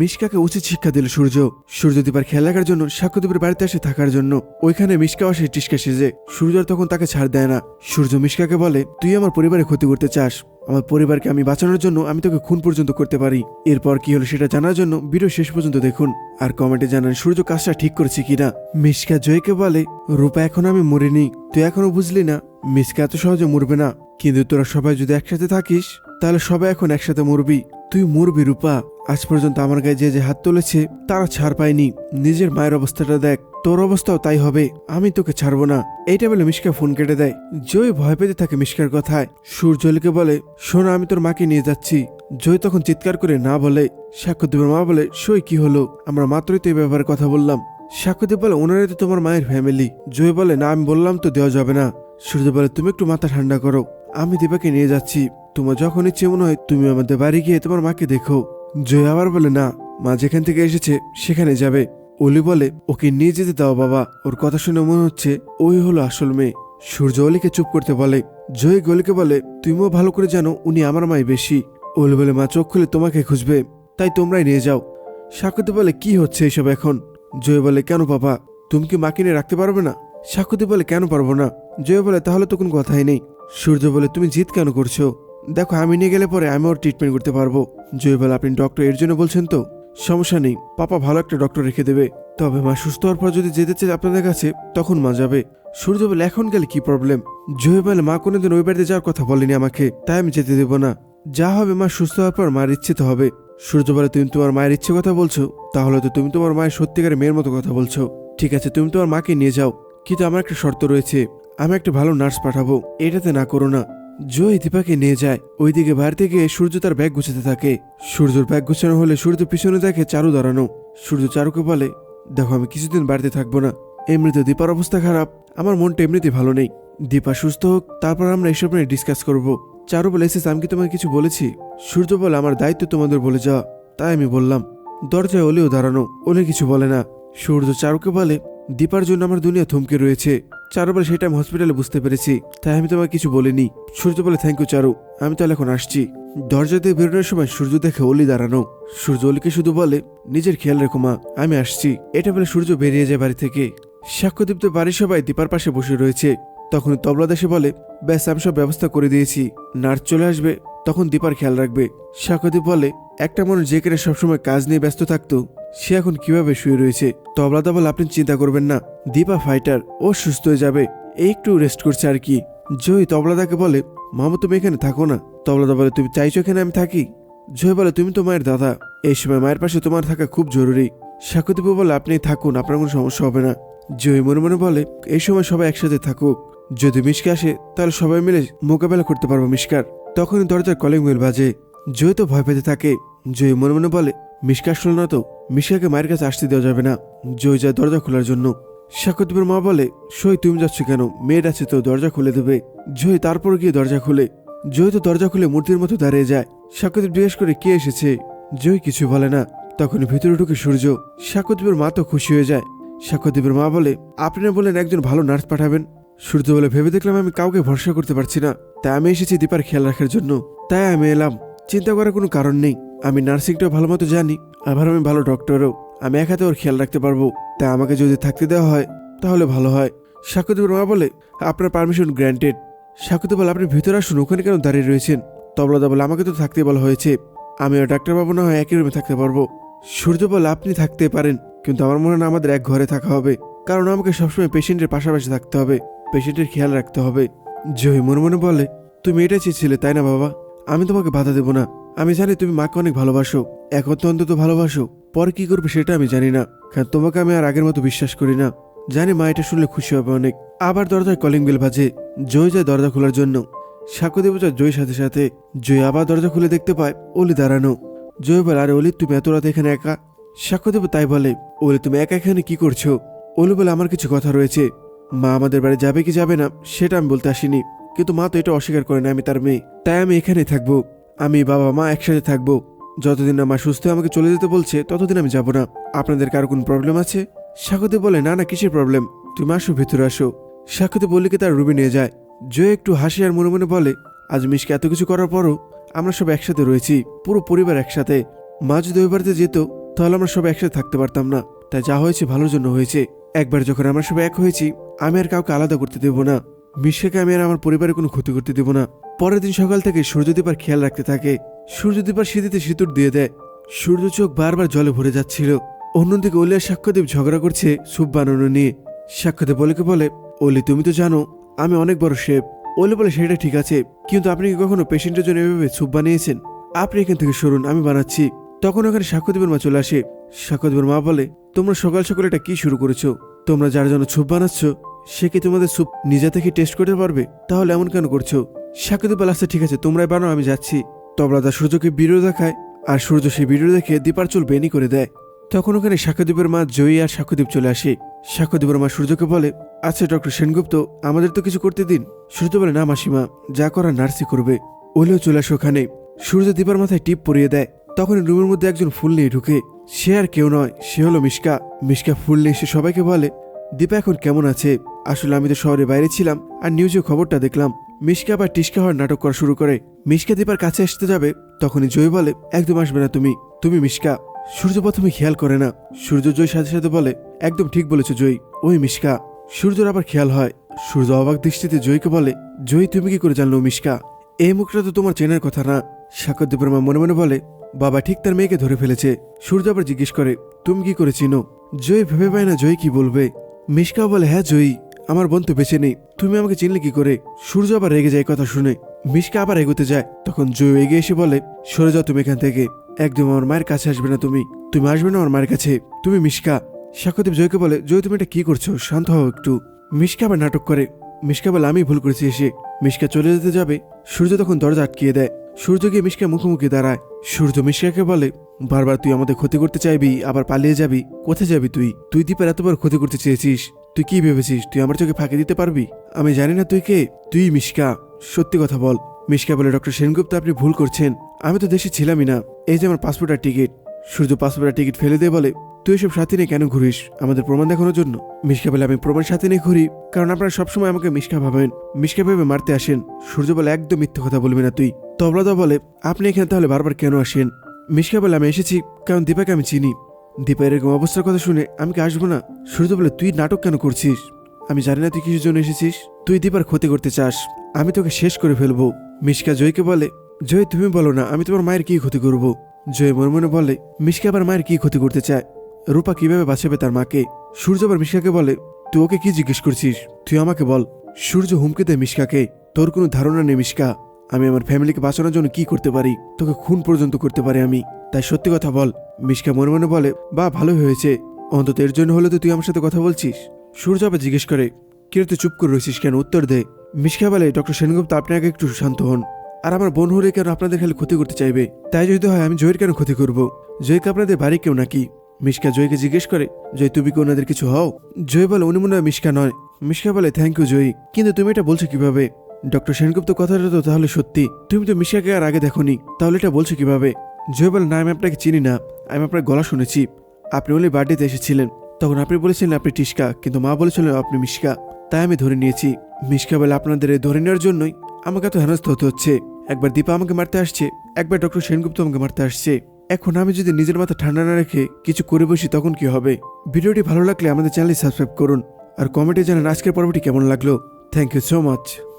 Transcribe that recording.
মিশকাকে উচিত শিক্ষা দিল সূর্য। সূর্য দীপার খেয়াল রাখার জন্য সাক্ষ্যদীপের বাড়িতে আসে থাকার জন্য। ওইখানে মিশকা আসে টিসকা সেজে। সূর্য তখন তাকে ছাড় দেয় না। সূর্য মিশকাকে বলে, তুই আমার পরিবারে ক্ষতি করতে চাস। আমার পরিবারকে আমি বাঁচানোর জন্য আমি তোকে খুন পর্যন্ত করতে পারি। এরপর কি হলো সেটা জানার জন্য ভিডিও শেষ পর্যন্ত দেখুন। আর কমেন্টে জানান, সূর্য কাজটা ঠিক করেছে কিনা? মিশকা জয়কে বলে, রূপা, এখন আমি মরিনি। তুই এখনও বুঝলি না, মিশকা এত সহজে মরবে না। কিন্তু তোরা সবাই যদি একসাথে থাকিস, তাহলে সবাই এখন একসাথে মরবি। তুই মরবি রূপা। আজ পর্যন্ত আমার গায়ে যে যে হাত তুলেছে তারা ছাড় পায়নি নিজের মায়ের অবস্থাটা দেখ, তোর অবস্থাও তাই হবে। আমি তোকে ছাড়বো না। এইটা বলে মিশকা ফোন কেটে দেয়। জয় ভয় পেতে থাকে মিশকার কথায়। সূর্যলিকে বলে, শোনো, আমি তোর মাকে নিয়ে যাচ্ছি। জয় তখন চিৎকার করে না বলে সাক্ষ্যদেবের মা বলে, সই, কি হলো? আমরা মাত্রই তো এই ব্যাপারে কথা বললাম। সাক্ষ্যদেব বলে, ওনারাই তো তোমার মায়ের ফ্যামিলি জয় বলে, না, আমি বললাম তো দেওয়া যাবে না। সূর্য বলে, তুমি একটু মাথা ঠান্ডা করো। আমি দীপাকে নিয়ে যাচ্ছি। তোমার যখন ইচ্ছে মনে হয় তুমি আমাদের বাড়ি গিয়ে তোমার মাকে দেখো। জয় আবার বলে, না, মা যেখান থেকে এসেছে সেখানে যাবে। অলি বলে, ওকে নিয়ে যেতে দাও বাবা। ওর কথা শুনে মনে হচ্ছে ওই হলো আসল মেয়ে। সূর্য অলিকে চুপ করতে বলে, জয় গলিকে বলে, তুমিও ভালো করে জানো, উনি আমার মাই বেশি। অলি বলে, মা চোখ খুলে তোমাকে খুঁজবে, তাই তোমরাই নিয়ে যাও। সাকুতি বলে, কি হচ্ছে এসব এখন? জয় বলে, কেন বাবা, তুমি কি মাকে নিয়ে রাখতে পারবে না? সাকুতি বলে, কেন পারব না? জয় বলে, তাহলে তো কোনো কথাই নেই। সূর্য বলে, তুমি জিত কেন করছ? দেখো, আমি নিয়ে গেলে পরে আমি ওর ট্রিটমেন্ট করতে পারব। জয় বলে আপনি ডক্টর এর জন্য বলছেন তো? সমস্যা নেই, পাপা ভালো একটা ডক্টর রেখে দেবে। তবে মা সুস্থ হওয়ার পর যদি যেতে চাই আপনাদের কাছে, তখন মা যাবে। সূর্য বলে এখন গেলে কি প্রবলেম জয় বলে মা কোনোদিন ওই বাড়িতে যাওয়ার কথা বলেনি আমাকে, তাই আমি যেতে দেবো না। যা হবে মা সুস্থ হওয়ার পর মার ইচ্ছে তো হবে। সূর্য বলে তুমি তোমার মায়ের ইচ্ছে কথা বলছো? তাহলে তো তুমি তোমার মায়ের সত্যিকারের মেয়ের মতো কথা বলছো। ঠিক আছে, তুমি তোমার মাকে নিয়ে যাও। কিন্তু আমার একটা শর্ত রয়েছে, আমি একটা ভালো নার্স পাঠাবো। এটাতে না করো না। জয় দীপাকে নিয়ে যায়। ওইদিকে বাড়িতে গিয়ে সূর্য তার ব্যাগ গুছাতে থাকে। সূর্যর ব্যাগ গুছানো হলে সূর্য পিছনে দেখে চারু দাঁড়ানো। সূর্য চারুকে বলে, দেখো, আমি কিছুদিন বাড়িতে থাকব না। এমনিতে দীপার অবস্থা খারাপ। আমার মনটা এমনিতে ভালো নেই। দীপা সুস্থ হোক, তারপর আমরা এসব নিয়ে ডিসকাস করব। চারু বলে, এসেছে, আমি কি তোমাকে কিছু বলেছি? সূর্য বলে, আমার দায়িত্ব তোমাদের বলে যাওয়া। তাই আমি বললাম, দরজায় ওলেও দাঁড়ানো ওলে কিছু বলে না। সূর্য চারুকে বলে, দীপার জন্য আমার দুনিয়া থমকে রয়েছে। চারু বলে সেটা আমি হসপিটালে বুঝতে পেরেছি, তাই আমি তোমাকে কিছু বলিনি। সূর্য বলে থ্যাংক ইউ চারু। আমি তাহলে এখন আসছি। দরজা দিয়ে বেরোনোর সময় সূর্য দেখে অলি দাঁড়ানো। সূর্য অলিকে শুধু বলে, নিজের খেয়াল রেখো, মা, আমি আসছি। এটা বলে সূর্য বেরিয়ে যায় বাড়ি থেকে। সাক্ষ্যদীপ তো বাড়ির সবাই দীপার পাশে বসে রয়েছে। তখন তবলা দেশে বলে, ব্যাস, আমি সব ব্যবস্থা করে দিয়েছি। নার্স চলে আসবে তখন দীপার খেয়াল রাখবে। সাক্ষ্যদীপ বলে, একটা মানুষ যে কিনা সবসময় কাজ নিয়ে ব্যস্ত থাকতো, সে এখন কীভাবে শুয়ে রয়েছে? তবলাদা বলে আপনি চিন্তা করবেন না। দীপা ফাইটার ও সুস্থ হয়ে যাবে। একটু রেস্ট করছে আর কি। জয় তবলাদাকে বলে, মামা, তুমি এখানে থাকো না। তবলাদা বলে, তুমি চাইছো এখানে আমি থাকি? জয় বলে, তুমি তো মায়ের দাদা। এই সময় মায়ের পাশে তোমার থাকা খুব জরুরি। সাকুদীপ বলে, আপনি থাকুন, আপনার কোনো সমস্যা হবে না। জয় মনে মনে বলে, এই সময় সবাই একসাথে থাকুক। যদি মিশকে আসে, তাহলে সবাই মিলে মোকাবেলা করতে পারব মিশকার। তখনই দরজার কলিং বেল বাজে। জয় তো ভয় পেতে থাকে। জয় মনে মনে বলে মিশকা আসলো না তো? মিশকাকে মায়ের কাছে আসতে দেওয়া যাবে না। জয় যায় দরজা খোলার জন্য। সাকুদীপের মা বলে, সই, তুমি যাচ্ছ কেন? মেয়ের আছে তো, দরজা খুলে দেবে। জয় তারপর গিয়ে দরজা খুলে। জয় তো দরজা খুলে মূর্তির মতো দাঁড়িয়ে যায়। সাকুদীপ জিজ্ঞেস করে, কে এসেছে? জয় কিছু বলে না। তখন ভিতরে ঢুকে সূর্য। সাকুদীপের মা তো খুশি হয়ে যায়। সাকুদীপের মা বলে, আপনি না বলেন একজন ভালো নার্স পাঠাবেন? সূর্য বলে ভেবে দেখলাম আমি কাউকে ভরসা করতে পারছি না। তাই আমি এসেছি দীপার খেয়াল রাখার জন্য। তাই আমি এলাম। চিন্তা করার কোনো কারণ নেই। আমি নার্সিংটাও ভালো মতো জানি। আবার আমি ভালো ডক্টরও। আমি এক হাতে ওর খেয়াল রাখতে পারব। তাই আমাকে যদি থাকতে দেওয়া হয়, তাহলে ভালো হয়। সাকুদীপের মা বলে, আপনার পারমিশন গ্র্যান্টেড। সাকুতি বলে, আপনি ভিতরে আসুন। ওখানে কেন দাঁড়িয়ে রয়েছেন? তবলাদা বলে, আমাকে তো থাকতে বলা হয়েছে। আমি আর ডাক্তারবাবু না হয় একই রুমে থাকতে পারব। সূর্য বলে, আপনি থাকতে পারেন। কিন্তু আমার মনে হয় আমাদের এক ঘরে থাকা হবে। কারণ আমাকে সবসময় পেশেন্টের পাশাপাশি থাকতে হবে। পেশেন্টের খেয়াল রাখতে হবে। জয় মনে মনে বলে, তুমি এটা চেয়েছিলে, তাই না বাবা? আমি তোমাকে বাধা দেব না। আমি জানি তুমি মাকে অনেক ভালোবাসো এখন তো অন্তত ভালোবাসো। পরে কি করবে সেটা আমি জানি না। কারণ তোমাকে আমি আর আগের মতো বিশ্বাস করি না। জানি মা এটা শুনলে খুশি হবে অনেক। আবার দরজায় কলিং বেল বাজে। জয় যায় দরজা খোলার জন্য। সাক্ষ্যদেব যায় জয়ের সাথে সাথে জয় আবার দরজা খুলে দেখতে পায় অলি দাঁড়ানো। জয় বলে, আরে অলি, তুমি এত রাত এখানে একা? সাক্ষ্যদেব তাই বলে, অলি, তুমি একা এখানে কি করছ? অলি বলে, আমার কিছু কথা রয়েছে। মা আমাদের বাড়ি যাবে কি যাবে না, সেটা আমি বলতে আসিনি। কিন্তু মা তো এটা অস্বীকার করে না, আমি তার মেয়ে। তাই আমি এখানেই থাকব। আমি বাবা, মা একসাথে থাকব। যতদিন না মা সুস্থ আমাকে চলে যেতে বলছে, ততদিন আমি যাব না। আপনাদের কারও কোনো প্রবলেম আছে? স্বাগতে বলে, না না, কিসের প্রবলেম তুমি আসো, ভিতরে আসো। স্বাগতে বললিকে তার রুমে নিয়ে যায়। জয় একটু হাসি আর মনে মনে বলে, আজ মিশকে এত কিছু করার পরও আমরা সব একসাথে রয়েছি, পুরো পরিবার একসাথে। মা যদি ওই বাড়িতে যেত, তাহলে আমরা সবাই একসাথে থাকতে পারতাম না। তাই যা হয়েছে ভালোর জন্য হয়েছে। একবার যখন আমরা সবাই এক হয়েছি আমি আর কাউকে আলাদা করতে দেব না। মিশকাকে আমি আর আমার পরিবারের কোনো ক্ষতি করতে দেব না। পরের দিন সকাল থেকে সূর্যদীপার খেয়াল রাখতে থাকে। সূর্যদীপার শীতিতে সিঁতুর দিয়ে দেয়। সূর্য চোখ বারবার জলে ভরে যাচ্ছিল। অন্যদিকে অলি আর সাক্ষ্যদেব ঝগড়া করছে স্যুপ বানানো নিয়ে সাক্ষ্যদেব বলেকে বলে, অলি, তুমি তো জানো, আমি অনেক বড় শেফ অলি বলে, সেটা ঠিক আছে, কিন্তু আপনি কি কখনো পেশেন্টের জন্য এভাবে স্যুপ বানিয়েছেন? আপনি এখান থেকে সরুন, আমি বানাচ্ছি। তখন ওখানে সাক্ষ্যদেবের মা চলে আসে। সাক্ষ্যদেবের মা বলে, তোমরা সকাল সকাল এটা কি শুরু করেছ? তোমরা যার জন্য ছুপ বানাচ্ছ সে কি তোমাদের স্যুপ নিজে থেকে টেস্ট করতে পারবে? তাহলে এমন কেন করছ? সাক্ষ্যদেব বলে আচ্ছা ঠিক আছে, তোমরাই বানাও, আমি যাচ্ছি। তবলাদা সূর্যকে ভিডিও দেখায়, আর সূর্য সেই ভিডিও দেখে দীপার চুল বেনি করে দেয়। তখন ওখানে সাক্ষ্যদীপের মা জয়ী আর সাক্ষ্যদীপ চলে আসে। সাক্ষ্যদীপের মা সূর্যকে বলে আচ্ছা ডক্টর সেনগুপ্ত, আমাদের তো কিছু করতে দিন। সূর্য বলে, না মাসিমা, যা করার নার্সি করবে। ওলেও চলে আসে ওখানে। সূর্য দীপার মাথায় টিপ পরিয়ে দেয়। তখন রুমের মধ্যে একজন ফুল নিয়ে ঢুকে। সে আর কেউ নয়, সে হলো মিশকা। মিশকা ফুল নিয়ে এসে সবাইকে বলে, দীপা এখন কেমন আছে? আসলে আমি তো শহরে বাইরে ছিলাম আর নিউজে খবরটা দেখলাম। মিশকা আবার টিসকা হওয়ার নাটক করা শুরু করে। মিশকা দীপার কাছে আসতে যাবে, তখনই জয় বলে, একদম আসবে না তুমি। তুমি মিশকা। সূর্য প্রথমে খেয়াল করে না। সূর্য জয় সাথে সাথে বলে, একদম ঠিক বলেছ জয়। ওই মিশকা। সূর্যর আবার খেয়াল হয়। সূর্য অবাক দৃষ্টিতে জয়কে বলে, জয়, তুমি কি করে জানলো মিশকা? এই মুখটা তো তোমার চেনার কথা না। সাক্ষর সাক্ষরদীপের মা মনে মনে বলে, বাবা ঠিক তার মেয়েকে ধরে ফেলেছে। সূর্য আবার জিজ্ঞেস করে, তুমি কি করে চিনো? জয় ভেবে পায় না জয় কি বলবে। মিশকা বলে হ্যাঁ জয়ী আমার বোন তো বেঁচে নেই, তুমি আমাকে চিনলে কি করে? সূর্য আবার রেগে যায় কথা শুনে। মিশকা আবার এগোতে যায়, তখন জয় এগিয়ে এসে বলে, সরে যাও তুমি এখান থেকে। একদম আমার মায়ের কাছে আসবে না তুমি। তুমি আসবে না আমার মায়ের কাছে। তুমি মিশকা। সাক্ষ্যদেব জয়কে বলে জয় তুমি এটা কি করছ? শান্ত হও একটু। মিশকা আবার নাটক করে। মিশকা বলে আমি ভুল করেছি এসে। মিশকা চলে যেতে যাবে। সূর্য তখন দরজা আটকিয়ে দেয়। সূর্য গিয়ে মিশকা মুখোমুখি দাঁড়ায়। সূর্য মিশকাকে বলে, বারবার তুই আমাদের ক্ষতি করতে চাইবি, আবার পালিয়ে যাবি। কোথায় যাবি তুই? তুই দীপের এতবার ক্ষতি করতে চেয়েছিস। তুই কি ভেবেছিস? তুই আমার চোখে ফাঁকি দিতে পারবি? আমি জানি না তুই কে। তুই মিশকা। সত্যি কথা বল। মিশকা বলে ডক্টর সেনগুপ্ত আপনি ভুল করছেন। আমি তো দেশে ছিলামই না। এই যে আমার পাসপোর্ট আর টিকিট। সূর্য পাসপোর্ট আর টিকিট ফেলে দিয়ে বলে, তুই এসব সাথী নিয়ে কেন ঘুরিস? আমাদের প্রমাণ দেখানোর জন্য। মিশকা বলে, আমি প্রমাণ সাথে নিয়ে ঘুরি, কারণ আপনারা সবসময় আমাকে মিশকা ভাবেন। মিশকা ভেবে মারতে আসেন। সূর্য বলে, একদম মিথ্যে কথা বলবি না তুই। তবলাদা বলে, আপনি এখানে তাহলে বারবার কেন আসেন? মিশকা বলে, আমি এসেছি কারণ দীপাকে আমি চিনি। দীপা এরকম অবস্থার কথা শুনে আমি কি আসব না? সূর্য বলে, তুই নাটক কেন করছিস? আমি জানি না তুই কিসের জন্য এসেছিস। তুই দীপার ক্ষতি করতে চাস। আমি তোকে শেষ করে ফেলব। মিশকা জয়কে বলে, জয়, তুমি বলো না, আমি তোমার মায়ের কি ক্ষতি করব? জয় মনে মনে বলে, মিশকা আবার মায়ের কি ক্ষতি করতে চায়? রূপা কীভাবে বাঁচাবে তার মাকে? সূর্য আবার মিশকাকে বলে, তুই ওকে কি জিজ্ঞেস করছিস? তুই আমাকে বল। সূর্য হুমকে দেয় মিশকাকে, তোর কোনো ধারণা নেই মিশকা। আমি আমার ফ্যামিলিকে বাঁচানোর জন্য কি করতে পারি? তোকে খুন পর্যন্ত করতে পারি আমি। তাই সত্যি কথা বল, মিশকা মনে মনে বলে, বা ভালো হয়েছে। অন্তত এর জন্য হলে তো তুই আমার সাথে কথা বলছিস। সূর্য আবার জিজ্ঞেস করে কিরে তুই চুপ করে রয়েছিস কেন? উত্তর দে। মিশকা বলে, ডক্টর সেনগুপ্ত, আপনি আগে একটু শান্ত হন। আর আমার বোন হলে কেন আপনাদের খালি ক্ষতি করতে চাইবে? তাই যদি হয়, আমি জয়ের কেন ক্ষতি করব? জয়কে আপনাদের বাড়ি কেউ নাকি? মিশকা জয়কে জিজ্ঞেস করে, জয়, তুমি কি ওনাদের কিছু হও? জয় বলে, উনি মনে হয় মিশকা নয়। মিশকা বলে থ্যাংক ইউ জয়ী। কিন্তু তুমি এটা বলছো কীভাবে? ডক্টর সেনগুপ্ত কথাটা তো তাহলে সত্যি। তুমি তো মিশকাকে আর আগে দেখোনি। তাহলে এটা বলছো কীভাবে? জয় বলে না, আমি আপনাকে চিনি না। আমি আপনার গলা শুনেছি। আপনি ওলি বার্থডেতে এসেছিলেন। তখন আপনি বলেছিলেন আপনি টিস্কা কিন্তু মা বলেছিলেন আপনি মিশকা। তাই আমি ধরে নিয়েছি। মিশকা বলে, আপনাদের ধরে নেওয়ার জন্যই আমাকে এত হেনস্থ হতে হচ্ছে। একবার দীপা আমাকে মারতে আসছে, একবার ডক্টর সেনগুপ্ত আমাকে মারতে আসছে। এখন আমি যদি নিজের মাথা ঠান্ডা না রেখে কিছু করে বসি, তখন কি হবে? ভিডিওটি ভালো লাগলে আমাদের চ্যানেল সাবস্ক্রাইব করুন। আর কমেন্টে জানান আজকের পর্বটি কেমন লাগল। Thank you so much